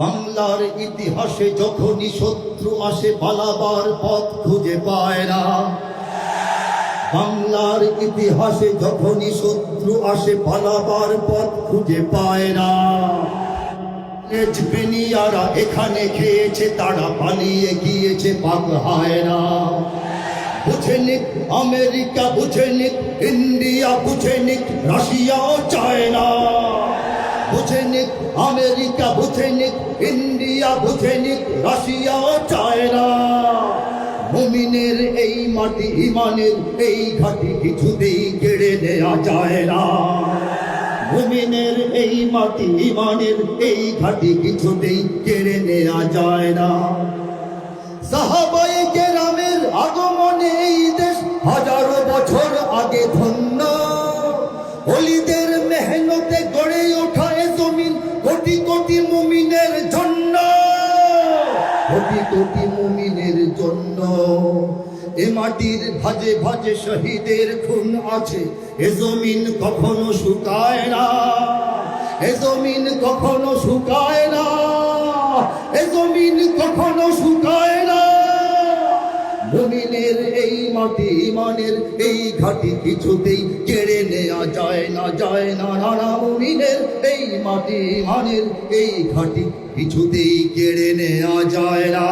বাংলার ইতিহাসে যখনই শত্রু আসে, পালাবার পথ খুঁজে পায় না। বাংলার ইতিহাসে যখনই শত্রু আসে, পালাবার পথ খুঁজে পায় না। এখানে খেয়েছে, তারা পালিয়ে গিয়েছে, পাক হয় না। বুঝে নিক আমেরিকা, বুঝে নিক ইন্ডিয়া, বুঝে নিক রাশিয়াও চায় না। আমেরিকা বুঝে ইন্ডিয়া বুঝে নিক রাশিয়াও চায় না মুমিনের এই মাটি ইমানের এই ঘাটি কিছুতেই কেড়ে নেওয়া যায় না। মুমিনের এই মাটি ইমানের এই ঘাটি কিছুতেই কেড়ে নেওয়া যায় না। সাহাবাই কেরামের আগমনে এই দেশ হাজারো কোটি কোটি মুমিনের জন্য। এ মাটির ভাজে ভাজে শহীদের খুন আছে। এ জমিন কখনো শুকায় না। এ জমিন কখনো শুকায় না। এ জমিন কখনো শুকায় না। মুমিনের এই মাটি, ইমানের এই ঘাটি কিছুতেই কেড়ে যায় না যায় না, নানা মুমিনের এই মাটি মানের, এই ঘাটি কিছুতেই কেড়ে নেওয়া যায় না।